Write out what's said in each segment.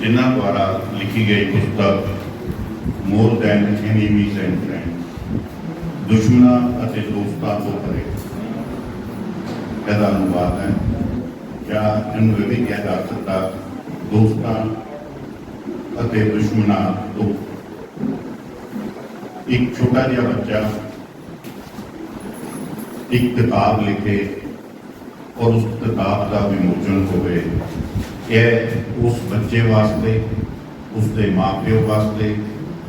ਜਿਨ੍ਹਾਂ ਦੁਆਰਾ ਲਿਖੀ ਗਈ ਪੁਸਤਕ more than enemies and friends ਦੁਸ਼ਮਣਾਂ ਅਤੇ ਦੋਸਤਾਂ ਤੋਂ ਪਰੇ। ਇਹਦਾ ਅਨੁਵਾਦ ਹੈ। ਜਾਂ ਇਹਨੂੰ ਇਹ ਵੀ ਕਿਹਾ ਜਾ ਸਕਦਾ, ਦੋਸਤਾਂ ਅਤੇ ਦੁਸ਼ਮਣਾਂ ਤੋਂ। ਇੱਕ ਛੋਟਾ ਜਿਹਾ ਬੱਚਾ, ਇੱਕ ਕਿਤਾਬ ਲਿਖੇ ਔਰ ਉਸ ਕਿਤਾਬ ਦਾ ਵਿਮੋਚਨ ਹੋਵੇ। ਇਹ ਉਸ ਬੱਚੇ ਵਾਸਤੇ, ਉਸ ਦੇ ਮਾਪਿਓ ਵਾਸਤੇ,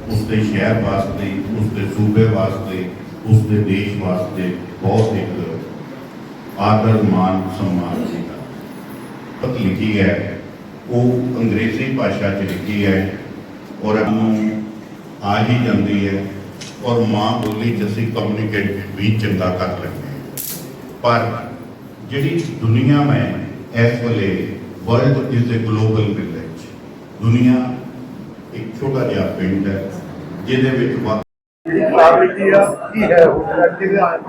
ਉਸ ਦੇ ਸ਼ਹਿਰ ਵਾਸਤੇ, ਉਸ ਦੇ ਸੂਬੇ ਵਾਸਤੇ, ਉਸ ਦੇ ਦੇਸ਼ ਵਾਸਤੇ ਬਹੁਤ ਇੱਕ ਆਦਰ ਮਾਨ ਸਨਮਾਨ ਸੀਗਾ ਪਤ ਲਿਖੀ ਹੈ, ਉਹ ਅੰਗਰੇਜ਼ੀ ਭਾਸ਼ਾ 'ਚ ਲਿਖੀ ਹੈ ਔਰ ਨੂੰ ਆ ਹੀ ਜਾਂਦੀ ਹੈ ਔਰ ਮਾਂ ਬੋਲੀ 'ਚ ਅਸੀਂ ਕਮਿਊਨੀਕੇਟ ਵੀ ਚੰਗਾ ਕਰ ਲੈਂਦੇ ਹਾਂ। ਪਰ ਜਿਹੜੀ ਦੁਨੀਆ ਮੈਂ ਇਸ ਵੇਲੇ world is a global village ਦੁਨੀਆ ਇੱਕ ਛੋਟਾ ਜਿਹਾ ਪਿੰਡ ਹੈ, ਜਿਹਦੇ ਵਿੱਚ ਵਾ-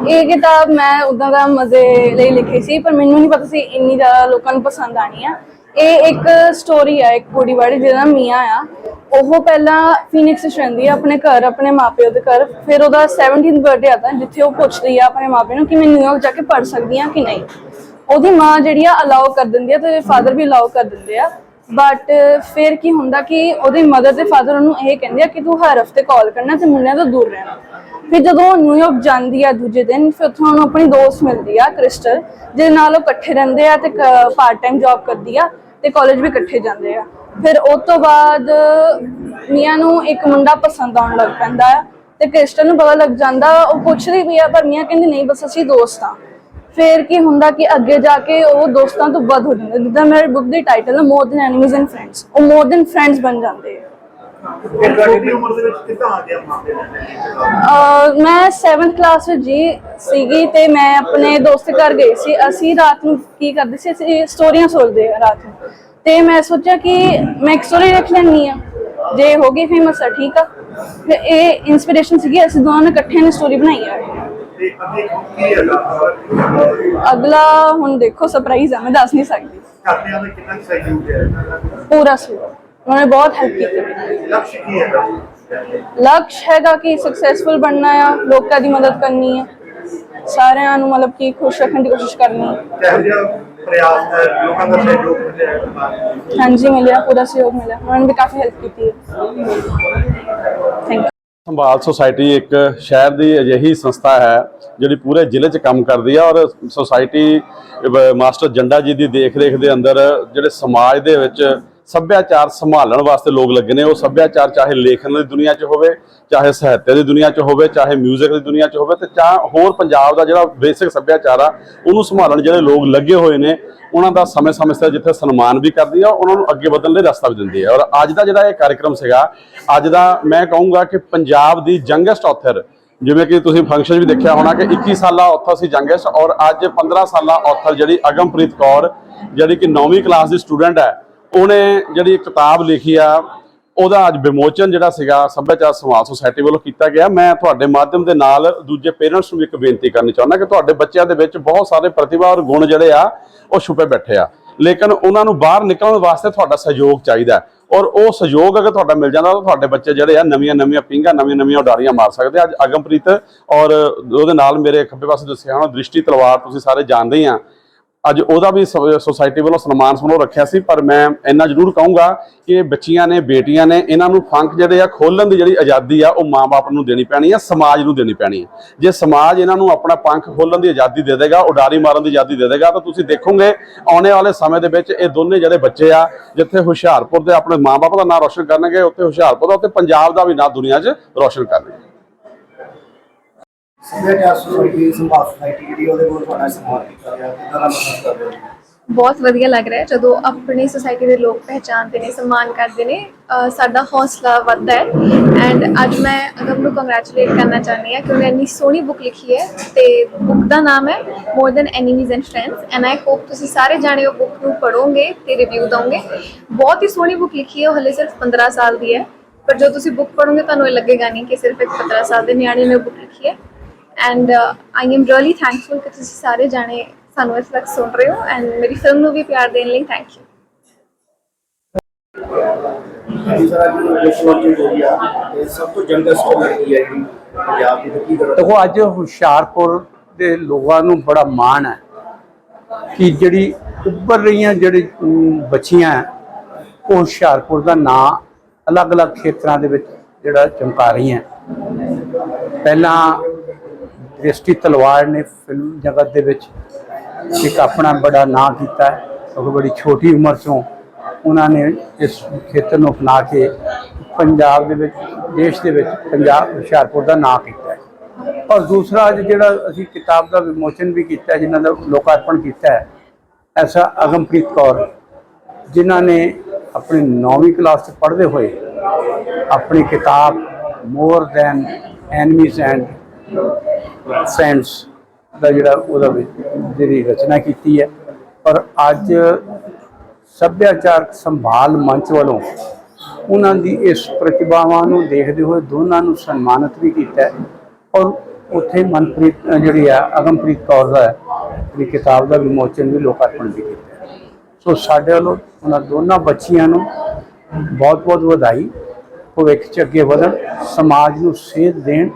ਇਹ ਕਿਤਾਬ ਮੈਂ ਉਦਾਂ ਦਾ ਮਜ਼ੇ ਲਈ ਲਿਖੀ ਸੀ, ਪਰ ਮੈਨੂੰ ਨਹੀਂ ਪਤਾ ਸੀ ਇੰਨੀ ਜ਼ਿਆਦਾ ਲੋਕਾਂ ਨੂੰ ਪਸੰਦ ਆਣੀ ਆ। ਇਹ ਇੱਕ ਸਟੋਰੀ ਆ, ਇੱਕ ਕੁੜੀ ਵਾਲੀ, ਜਿਹਦਾ ਨਾਮ ਮੀਆਂ ਆ। ਉਹ ਪਹਿਲਾਂ ਫੀਨਿਕਸ ਵਿੱਚ ਰਹਿੰਦੀ ਆ, ਆਪਣੇ ਘਰ, ਆਪਣੇ ਮਾਪਿਓ ਦੇ ਘਰ। ਫਿਰ ਉਹਦਾ 17th ਬਰਥਡੇ ਆਦਾ ਜਿੱਥੇ ਉਹ ਪੁੱਛਦੀ ਆ ਆਪਣੇ ਮਾਪਿਆਂ ਨੂੰ ਕਿ ਮੈਂ ਨਿਊਯਾਰਕ ਜਾ ਕੇ ਪੜ ਸਕਦੀ ਆ ਕਿ ਨਹੀਂ। ਉਹਦੀ ਮਾਂ ਜਿਹੜੀ ਆ ਅਲਾਉ ਕਰ ਦਿੰਦੀ ਆ ਤੇ ਫਾਦਰ ਵੀ ਅਲਾਉ ਕਰ ਦਿੰਦੇ ਆ। ਬਟ ਫਿਰ ਕੀ ਹੁੰਦਾ ਕਿ ਉਹਦੇ ਮਦਰ ਤੇ ਫਾਦਰ ਉਹਨੂੰ ਇਹ ਕਹਿੰਦੇ ਆ ਕਿ ਤੂੰ ਹਰ ਹਫ਼ਤੇ ਕਾਲ ਕਰਨਾ ਤੇ ਮੁੰਡਿਆਂ ਤੋਂ ਦੂਰ ਰਹਿਣਾ। ਫਿਰ ਜਦੋਂ ਉਹ ਨਿਊਯਾਰਕ ਜਾਂਦੀ ਆ ਦੂਜੇ ਦਿਨ, ਫਿਰ ਉੱਥੋਂ ਉਹਨੂੰ ਆਪਣੀ ਦੋਸਤ ਮਿਲਦੀ ਆ ਕ੍ਰਿਸਟਲ ਜਿਹਦੇ ਨਾਲ ਉਹ ਇਕੱਠੇ ਰਹਿੰਦੇ ਆ ਤੇ ਪਾਰਟ ਟਾਈਮ ਜੌਬ ਕਰਦੀ ਆ ਤੇ ਕਾਲਜ ਵੀ ਇਕੱਠੇ ਜਾਂਦੇ ਆ। ਫਿਰ ਉਸ ਤੋਂ ਬਾਅਦ ਮੀਆਂ ਨੂੰ ਇੱਕ ਮੁੰਡਾ ਪਸੰਦ ਆਉਣ ਲੱਗ ਪੈਂਦਾ ਆ ਤੇ ਕ੍ਰਿਸਟਲ ਨੂੰ ਪਤਾ ਲੱਗ ਜਾਂਦਾ, ਉਹ ਪੁੱਛਦੀ ਵੀ ਆ, ਪਰ ਮੀਆਂ ਕਹਿੰਦੀ, ਨਹੀਂ, ਬਸ ਅਸੀਂ ਦੋਸਤ ਆ। ਫਿਰ ਕੀ ਹੁੰਦਾ ਕਿ ਅੱਗੇ ਜਾ ਕੇ ਉਹ ਦੋਸਤਾਂ ਤੋਂ ਵੱਧ ਹੋ ਜਾਂਦੇ ਜਿੱਦਾਂ ਮੇਰੀ ਬੁੱਕ ਦੀ ਟਾਈਟਲ ਹੈ more than enemies and friends ਉਹ ਮੋਰ ਦੈਨ ਫਰੈਂਡਸ ਬਣ ਜਾਂਦੇ ਆ। ਇਹ ਤੁਹਾਡੀ ਦੀ ਉਮਰ ਦੇ ਵਿੱਚ ਕਿੱਦਾਂ ਆ ਗਿਆ ਮਾਪੇ ਨੇ ਅਹ ਮੈਂ 7th ਕਲਾਸ ਵਿੱਚ ਜੀ ਸੀਗੀ ਤੇ ਮੈਂ ਆਪਣੇ ਦੋਸਤ ਘਰ ਗਈ ਸੀ। ਅਸੀਂ ਰਾਤ ਨੂੰ ਕੀ ਕਰਦੇ ਸੀ? ਅਸੀਂ ਸਟੋਰੀਆਂ ਸੁਣਦੇ ਆ ਰਾਤ ਨੂੰ। ਤੇ ਮੈਂ ਸੋਚਿਆ ਕਿ ਮੈਂ ਇੱਕ ਸਟੋਰੀ ਰੱਖ ਲੈਣੀ ਆ ਜੇ ਹੋ ਗਈ ਫੇਮਸ ਆ ਠੀਕ ਆ। ਫਿਰ ਇਹ ਇਨਸਪੀਰੇਸ਼ਨ ਸੀਗੀ। ਅਸੀਂ ਦੋਨਾਂ ਨੇ ਇਕੱਠੇ ਨੇ ਸਟੋਰੀ ਬਣਾਈ ਆ। ਤੇ ਅੱਗੇ ਕੀ ਹੈਗਾ ਅਗਲਾ ਹੁਣ ਦੇਖੋ ਸਰਪ੍ਰਾਈਜ਼ ਆ ਮੈਂ ਦੱਸ ਨਹੀਂ ਸਕਦੀ। ਘਰਦਿਆਂ ਦਾ ਕਿੰਨਾ ਸਹਿਯੋਗ ਹੈ? ਪੂਰਾ ਸੀ ਉਹਨਾਂ ਨੇ ਬਹੁਤ ਹੈਲਪ ਕੀਤੀ। ਲਕਸ਼ ਕੀ ਹੈਗਾ? ਲਕਸ਼ ਹੈਗਾ ਕਿ ਸਕਸੈਸਫੁਲ ਬਣਨਾ ਆ ਲੋਕਾਂ ਦੀ ਮਦਦ ਕਰਨੀ ਹੈ ਸਾਰਿਆਂ ਨੂੰ ਮਤਲਬ ਕਿ ਖੁਸ਼ ਰੱਖਣ ਦੀ ਕੋਸ਼ਿਸ਼ ਕਰਨੀ ਹੈ ਕਿਹੋ ਜਿਹਾ ਪ੍ਰਯਾਸ ਹੈ ਲੋਕਾਂ ਦਾ ਸਹਿਯੋਗ ਮਿਲਿਆ ਹੈ? ਹਾਂਜੀ ਮਿਲਿਆ ਪੂਰਾ ਸਹਿਯੋਗ ਮਿਲਿਆ। ਉਹਨਾਂ ਨੇ ਵੀ ਕਾਫੀ ਹੈਲਪ ਕੀਤੀ ਹੈ। ਥੈਂਕ ਯੂ ਸੰਭਾਲ ਸੁਸਾਇਟੀ ਇੱਕ ਸ਼ਹਿਰ ਦੀ ਅਜਿਹੀ ਸੰਸਥਾ ਹੈ, ਜਿਹੜੀ ਪੂਰੇ ਜ਼ਿਲ੍ਹੇ 'ਚ ਕੰਮ ਕਰਦੀ ਹੈ ਔਰ ਸੁਸਾਇਟੀ ਮਾਸਟਰ ਜੰਡਾ ਜੀ ਦੀ ਦੇਖ-ਰੇਖ ਦੇ ਅੰਦਰ ਜਿਹੜੇ ਸਮਾਜ ਦੇ ਵਿੱਚ ਸੱਭਿਆਚਾਰ ਸੰਭਾਲਣ ਵਾਸਤੇ ਲੋਕ ਲੱਗੇ ਨੇ। ਉਹ ਸੱਭਿਆਚਾਰ ਚਾਹੇ ਲੇਖਣ ਦੀ ਦੁਨੀਆ 'ਚ ਹੋਵੇ, ਚਾਹੇ ਸਾਹਿਤ ਦੀ ਦੁਨੀਆ 'ਚ ਹੋਵੇ, ਚਾਹੇ 뮤직 ਦੀ ਦੁਨੀਆ 'ਚ ਹੋਵੇ ਤੇ ਚਾਹ ਹੋਰ ਪੰਜਾਬ ਦਾ ਜਿਹੜਾ ਬੇਸਿਕ ਸੱਭਿਆਚਾਰ ਆ, ਉਹਨੂੰ ਸੰਭਾਲਣ ਜਿਹੜੇ ਲੋਕ ਲੱਗੇ ਹੋਏ ਨੇ, ਉਹਨਾਂ ਦਾ ਸਮੇਂ-ਸਮੇਂ ਸਿਰ ਜਿੱਥੇ ਸਨਮਾਨ ਵੀ ਕਰਦੀ ਆ, ਉਹਨਾਂ ਨੂੰ ਅੱਗੇ ਵਧਣ ਲਈ ਰਸਤਾ ਵੀ ਦਿੰਦੀ ਹੈ ਔਰ ਅੱਜ ਦਾ ਜਿਹੜਾ ਇਹ ਕਾਰਜਕ੍ਰਮ ਸੀਗਾ, ਅੱਜ ਦਾ ਮੈਂ ਕਹੂੰਗਾ ਕਿ ਪੰਜਾਬ ਦੀ ਯੰਗੈਸਟ ਆਥਰ ਜਿਵੇਂ ਕਿ ਤੁਸੀਂ ਫੰਕਸ਼ਨ ਵੀ ਦੇਖਿਆ ਹੋਣਾ ਕਿ 21 ਸਾਲਾ ਔਥਰ ਸੀ ਯੰਗੈਸਟ ਔਰ ਅੱਜ 15 ਸਾਲਾ ਔਥਰ ਜਿਹੜੀ ਅਗਮਪ੍ਰੀਤ ਕੌਰ, ਜਿਹੜੀ ਕਿ 9ਵੀਂ ਕਲਾਸ ਦੀ ਸਟੂਡੈਂਟ ਹੈ ਉਹਨੇ ਜਿਹੜੀ ਕਿਤਾਬ ਲਿਖੀ ਆ, ਉਹਦਾ ਅੱਜ ਵਿਮੋਚਨ ਜਿਹੜਾ ਸੀਗਾ ਸੱਭਿਆਚਾਰ ਸਮਾਜ ਸੁਸਾਇਟੀ ਵੱਲੋਂ ਕੀਤਾ ਗਿਆ। ਮੈਂ ਤੁਹਾਡੇ ਮਾਧਿਅਮ ਦੇ ਨਾਲ ਦੂਜੇ ਪੇਰੈਂਟਸ ਨੂੰ ਵੀ ਇੱਕ ਬੇਨਤੀ ਕਰਨੀ ਚਾਹੁੰਦਾ ਕਿ ਤੁਹਾਡੇ ਬੱਚਿਆਂ ਦੇ ਵਿੱਚ ਬਹੁਤ ਸਾਰੇ ਪ੍ਰਤਿਭਾ ਔਰ ਗੁਣ ਜਿਹੜੇ ਆ, ਉਹ ਛੁਪੇ ਬੈਠੇ ਆ। ਲੇਕਿਨ ਉਹਨਾਂ ਨੂੰ ਬਾਹਰ ਨਿਕਲਣ ਵਾਸਤੇ ਤੁਹਾਡਾ ਸਹਿਯੋਗ ਚਾਹੀਦਾ ਔਰ ਉਹ ਸਹਿਯੋਗ ਅਗਰ ਤੁਹਾਡਾ ਮਿਲ ਜਾਂਦਾ ਤਾਂ ਤੁਹਾਡੇ ਬੱਚੇ ਜਿਹੜੇ ਆ ਨਵੀਆਂ ਨਵੀਆਂ ਪਿੰਗਾ ਨਵੀਆਂ ਨਵੀਆਂ ਉਡਾਰੀਆਂ ਮਾਰ ਸਕਦੇ ਅੱਜ ਅਗਮਪ੍ਰੀਤ ਔਰ ਉਹਦੇ ਨਾਲ ਮੇਰੇ ਖੱਬੇ ਪਾਸੇ ਦੱਸਿਆ ਹੁਣ, ਦ੍ਰਿਸ਼ਟੀ ਤਲਵਾਰ ਤੁਸੀਂ ਸਾਰੇ ਜਾਣਦੇ ਹੀ ਆ। ਅੱਜ ਉਹਦਾ ਵੀ ਸ- ਸੁਸਾਇਟੀ ਵੱਲੋਂ ਸਨਮਾਨ ਸਮਾਰੋਹ ਰੱਖਿਆ ਸੀ, ਪਰ ਮੈਂ ਇੰਨਾ ਜ਼ਰੂਰ ਕਹੂੰਗਾ ਕਿ ਬੱਚੀਆਂ ਨੇ, ਬੇਟੀਆਂ ਨੇ, ਇਹਨਾਂ ਨੂੰ ਫੰਕ ਜਿਹੜੇ ਆ ਖੋਲਣ ਦੀ ਜਿਹੜੀ ਆਜ਼ਾਦੀ ਆ, ਉਹ ਮਾਪੇ ਨੂੰ ਦੇਣੀ ਪੈਣੀ ਆ, ਸਮਾਜ ਨੂੰ ਦੇਣੀ ਪੈਣੀ ਆ। ਜੇ ਸਮਾਜ ਇਹਨਾਂ ਨੂੰ ਆਪਣਾ ਪੰਖ ਖੋਲਣ ਦੀ ਆਜ਼ਾਦੀ ਦੇ ਦੇਗਾ, ਉਡਾਰੀ ਮਾਰਨ ਦੀ ਆਜ਼ਾਦੀ ਦੇ ਦੇਗਾ, ਤਾਂ ਤੁਸੀਂ ਦੇਖੋਗੇ ਆਉਣੇ ਵਾਲੇ ਸਮੇਂ ਦੇ ਵਿੱਚ ਇਹ ਦੋਨੇ ਜਿਹੜੇ ਬੱਚੇ ਆ, ਜਿੱਥੇ ਹੁਸ਼ਿਆਰਪੁਰ ਦੇ ਆਪਣੇ ਮਾਪੇ ਦਾ ਨਾਮ ਰੋਸ਼ਨ ਕਰਨਗੇ, ਉੱਥੇ ਹੁਸ਼ਿਆਰਪੁਰ ਦਾ, ਉੱਥੇ ਪੰਜਾਬ ਦਾ ਵੀ ਨਾਂ ਦੁਨੀਆ 'ਚ ਰੋਸ਼ਨ ਕਰਨਗੇ। ਸੱਭਿਆਚਾਰ ਸੁਸਾਇਟੀ ਸੰਭਾਲ ਸੁਸਾਇਟੀ ਜਿਹੜੀ ਉਹਦੇ ਕੋਲ ਤੁਹਾਡਾ ਸਨਮਾਨ ਕੀਤਾ ਗਿਆ ਕਿੰਨਾ ਦਾ ਮਹਿਸੂਸ ਕਰ ਰਹੇ ਹੋ? ਬਹੁਤ ਵਧੀਆ ਲੱਗ ਰਿਹਾ ਹੈ। ਜਦੋਂ ਆਪਣੀ ਸੋਸਾਇਟੀ ਦੇ ਲੋਕ ਪਹਿਚਾਨਦੇ ਨੇ, ਸਨਮਾਨ ਕਰਦੇ ਨੇ, ਅਹ ਸਾਡਾ ਹੌਸਲਾ ਵੱਧਦਾ ਹੈ। ਐਂਡ ਅੱਜ ਮੈਂ ਅਗਮ ਨੂੰ ਕੰਗ੍ਰੈਚੁਲੇਟ ਕਰਨਾ ਚਾਹੁੰਦੀ ਹਾਂ ਕਿ ਉਹਨੇ ਇੰਨੀ ਸੋਹਣੀ ਬੁੱਕ ਲਿਖੀ ਹੈ ਤੇ ਬੁੱਕ ਦਾ ਨਾਮ ਹੈ more than enemies and friends and I hope ਤੁਸੀਂ ਸਾਰੇ ਜਾਣੇ ਉਹ ਬੁੱਕ ਨੂੰ ਪੜੋਗੇ ਤੇ ਰਿਵਿਊ ਦੋਗੇ ਬਹੁਤ ਹੀ ਸੋਹਣੀ ਬੁੱਕ ਲਿਖੀ ਹੈ, ਉਹ ਹਲੇ ਸਿਰਫ 15 ਸਾਲ ਦੀ ਹੈ। ਪਰ ਜਦੋਂ ਤੁਸੀਂ ਬੁੱਕ ਪੜੋਗੇ ਤੁਹਾਨੂੰ ਇਹ ਲੱਗੇਗਾ ਨਹੀਂ ਕਿ ਸਿਰਫ ਇੱਕ 15 ਸਾਲ ਦੇ ਨਿਆਣੇ ਨੇ ਬੁੱਕ ਲਿਖੀ ਹੈ। And I am really thankful ਕਿ ਤੁਸੀਂ ਸਾਰੇ ਜਾਣੇ ਸਾਨੂੰ ਇਸ ਤੱਕ ਸੁਣ ਰਹੇ ਹੋ ਐਂਡ ਮੇਰੀ ਫਿਲਮ ਨੂੰ ਵੀ ਪਿਆਰ ਦੇਣ ਲਈ ਥੈਂਕ ਯੂ ਸਭ ਤੋਂ ਯੰਗੈਸਟ ਲੜਕੀ ਹੈ ਜਿਹੜੀ ਪੰਜਾਬ ਦੀ ਕੀ ਦੇਖੋ ਅੱਜ ਹੁਸ਼ਿਆਰਪੁਰ ਦੇ ਲੋਕਾਂ ਨੂੰ ਬੜਾ ਮਾਣ ਹੈ ਕਿ ਜਿਹੜੀ ਉੱਭਰ ਰਹੀਆਂ ਜਿਹੜੀ ਬੱਚੀਆਂ ਹੈ, ਉਹ ਹੁਸ਼ਿਆਰਪੁਰ ਦਾ ਨਾਂ ਅਲੱਗ-ਅਲੱਗ ਖੇਤਰਾਂ ਦੇ ਵਿੱਚ ਜਿਹੜਾ ਚਮਕਾ ਰਹੀਆਂ ਪਹਿਲਾਂ ਦ੍ਰਿਸ਼ਟੀ ਤਲਵਾਰ ਨੇ ਫਿਲਮ ਜਗਤ ਦੇ ਵਿੱਚ ਇੱਕ ਆਪਣਾ ਬੜਾ ਨਾਂ ਕੀਤਾ ਹੈ। ਬੜੀ ਛੋਟੀ ਉਮਰ ਤੋਂ ਉਹਨਾਂ ਨੇ ਇਸ ਖੇਤਰ ਨੂੰ ਅਪਣਾ ਕੇ ਪੰਜਾਬ ਦੇ ਵਿੱਚ ਦੇਸ਼ ਦੇ ਵਿੱਚ ਪੰਜਾਬ ਹੁਸ਼ਿਆਰਪੁਰ ਦਾ ਨਾਂ ਕੀਤਾ ਹੈ। ਔਰ ਦੂਸਰਾ ਅੱਜ ਜਿਹੜਾ ਅਸੀਂ ਕਿਤਾਬ ਦਾ ਵਿਮੋਚਨ ਵੀ ਕੀਤਾ ਹੈ, ਜਿਨ੍ਹਾਂ ਦਾ ਲੋਕਾਰਪਣ ਕੀਤਾ ਹੈ ਐਸਾ ਅਗਮਪ੍ਰੀਤ ਕੌਰ ਜਿਨ੍ਹਾਂ ਨੇ ਆਪਣੀ 9ਵੀਂ ਕਲਾਸ 'ਚ ਪੜ੍ਹਦੇ ਹੋਏ ਆਪਣੀ ਕਿਤਾਬ more than enemies and friends ਦਾ ਜਿਹੜਾ ਉਹਦਾ ਜਿਹੜੀ ਰਚਨਾ ਕੀਤੀ ਹੈ। ਔਰ ਅੱਜ ਸੱਭਿਆਚਾਰਕ ਸੰਭਾਲ ਮੰਚ ਵੱਲੋਂ ਉਹਨਾਂ ਦੀ ਇਸ ਪ੍ਰਤਿਭਾਵਾਂ ਨੂੰ ਦੇਖਦੇ ਹੋਏ ਦੋਨਾਂ ਨੂੰ ਸਨਮਾਨਿਤ ਵੀ ਕੀਤਾ ਔਰ ਉੱਥੇ ਮਨਪ੍ਰੀਤ ਜਿਹੜੀ ਆ, ਅਗਮਪ੍ਰੀਤ ਕੌਰ ਦਾ ਦੀ ਕਿਤਾਬ ਦਾ ਵਿਮੋਚਨ ਵੀ ਲੋਕਾਰਪਣ ਵੀ ਕੀਤਾ ਸੋ ਸਾਡੇ ਵੱਲੋਂ ਉਹਨਾਂ ਦੋਨਾਂ ਬੱਚੀਆਂ ਨੂੰ ਬਹੁਤ ਬਹੁਤ ਵਧਾਈ। ਭਵਿੱਖ ਚ ਅੱਗੇ ਵਧਣ, ਸਮਾਜ ਨੂੰ ਸੇਧ ਦੇਣ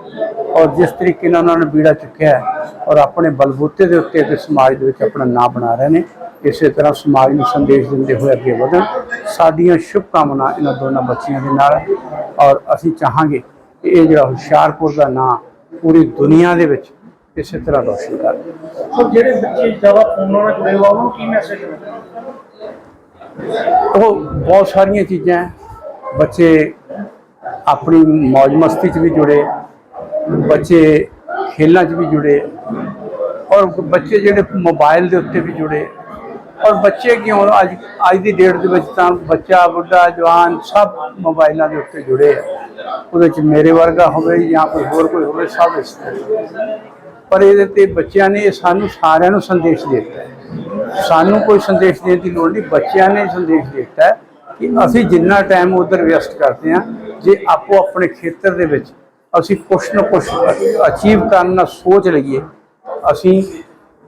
ਔਰ ਜਿਸ ਤਰੀਕੇ ਨਾਲ ਉਹਨਾਂ ਨੇ ਬੀੜਾ ਚੁੱਕਿਆ ਹੈ ਔਰ ਆਪਣੇ ਬਲਬੂਤੇ ਦੇ ਉੱਤੇ ਤੇ ਸਮਾਜ ਦੇ ਵਿੱਚ ਆਪਣਾ ਨਾਂ ਬਣਾ ਰਹੇ ਨੇ ਇਸੇ ਤਰ੍ਹਾਂ ਸਮਾਜ ਨੂੰ ਸੰਦੇਸ਼ ਦਿੰਦੇ ਹੋਏ ਅੱਗੇ ਵਧਣ। ਸਾਡੀਆਂ ਸ਼ੁਭ ਕਾਮਨਾ ਇਹਨਾਂ ਦੋਨਾਂ ਬੱਚੀਆਂ ਦੇ ਨਾਲ ਔਰ ਅਸੀਂ ਚਾਹਾਂਗੇ ਕਿ ਇਹ ਜਿਹੜਾ ਹੁਸ਼ਿਆਰਪੁਰ ਦਾ ਨਾਂ ਪੂਰੀ ਦੁਨੀਆ ਦੇ ਵਿੱਚ ਇਸੇ ਤਰ੍ਹਾਂ ਰੋਸ਼ਨ ਕਰਨ ਸੋ ਜਿਹੜੇ ਬੱਚੇ ਜ਼ਿਆਦਾ ਫੋਨਾਂ ਨਾਲ ਜੁੜੇ ਹੋਏ ਉਹਨਾਂ ਨੂੰ ਕੀ ਮੈਸੇਜ ਉਹ ਬਹੁਤ ਸਾਰੀਆਂ ਚੀਜ਼ਾਂ। ਬੱਚੇ ਆਪਣੀ ਮौज ਮਸਤੀ 'ਚ ਵੀ ਜੁੜੇ ਬੱਚੇ ਖੇਲਾਂ 'ਚ ਵੀ ਜੁੜੇ ਔਰ ਬੱਚੇ ਜਿਹੜੇ ਮੋਬਾਈਲ ਦੇ ਉੱਤੇ ਵੀ ਜੁੜੇ ਔਰ ਬੱਚੇ ਕਿਉਂ ਅੱਜ ਅੱਜ ਦੀ ਡੇਟ ਦੇ ਵਿੱਚ ਤਾਂ ਬੱਚਾ, ਬੁੱਢਾ, ਜਵਾਨ ਸਭ ਮੋਬਾਈਲਾਂ ਦੇ ਉੱਤੇ ਜੁੜੇ ਆ। ਉਹਦੇ 'ਚ ਮੇਰੇ ਵਰਗਾ ਹੋਵੇ ਜਾਂ ਕੋਈ ਹੋਰ ਕੋਈ ਹੋਵੇ ਸਭ ਇਸ ਪਰ ਇਹਦੇ ਤੇ ਬੱਚਿਆਂ ਨੇ ਸਾਨੂੰ ਸਾਰਿਆਂ ਨੂੰ ਸੰਦੇਸ਼ ਦੇ ਦਿੱਤਾ ਸਾਨੂੰ ਕੋਈ ਸੰਦੇਸ਼ ਦੇਣ ਦੀ ਲੋੜ ਨਹੀਂ, ਬੱਚਿਆਂ ਨੇ ਸੰਦੇਸ਼ ਦਿੱਤਾ ਕਿ ਅਸੀਂ ਜਿੰਨਾ ਟਾਈਮ ਉਧਰ ਵਿਅਸਤ ਕਰਦੇ ਹਾਂ, ਜੇ ਆਪੋ ਆਪਣੇ ਖੇਤਰ ਦੇ ਵਿੱਚ ਅਸੀਂ ਕੁਛ ਨਾ ਕੁਛ ਅਚੀਵ ਕਰਨ ਦਾ ਸੋਚ ਲਈਏ। ਅਸੀਂ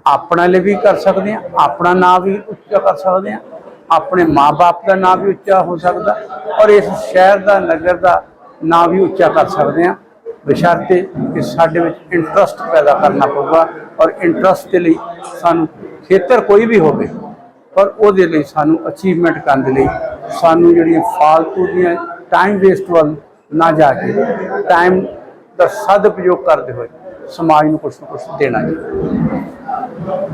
ਆਪਣਾ ਲਈ ਵੀ ਕਰ ਸਕਦੇ ਹਾਂ, ਆਪਣਾ ਨਾਂ ਵੀ ਉੱਚਾ ਕਰ ਸਕਦੇ ਹਾਂ, ਆਪਣੇ ਮਾਪੇ ਦਾ ਨਾਂ ਵੀ ਉੱਚਾ ਹੋ ਸਕਦਾ, ਔਰ ਇਸ ਸ਼ਹਿਰ ਦਾ, ਨਗਰ ਦਾ ਨਾਂ ਵੀ ਉੱਚਾ ਕਰ ਸਕਦੇ ਹਾਂ। ਬਸ਼ਰਤੇ ਕਿ ਸਾਡੇ ਵਿੱਚ ਇੰਟਰਸਟ ਪੈਦਾ ਕਰਨਾ ਪਊਗਾ, ਔਰ ਇੰਟਰਸਟ ਦੇ ਲਈ ਸਾਨੂੰ ਖੇਤਰ ਕੋਈ ਵੀ ਹੋਵੇ, ਪਰ ਉਹਦੇ ਲਈ ਸਾਨੂੰ ਅਚੀਵਮੈਂਟ ਕਰਨ ਦੇ ਲਈ ਸਾਨੂੰ ਜਿਹੜੀਆਂ ਫਾਲਤੂ ਦੀਆਂ ਟਾਈਮ ਵੇਸਟ ਵੱਲ ਨਾ ਜਾ ਕੇ ਟਾਈਮ ਦਾ ਸਦਉਪਯੋਗ ਕਰਦੇ ਹੋਏ ਸਮਾਜ ਨੂੰ ਕੁਛ ਨਾ ਕੁਛ ਦੇਣਾ ਚਾਹੀਦਾ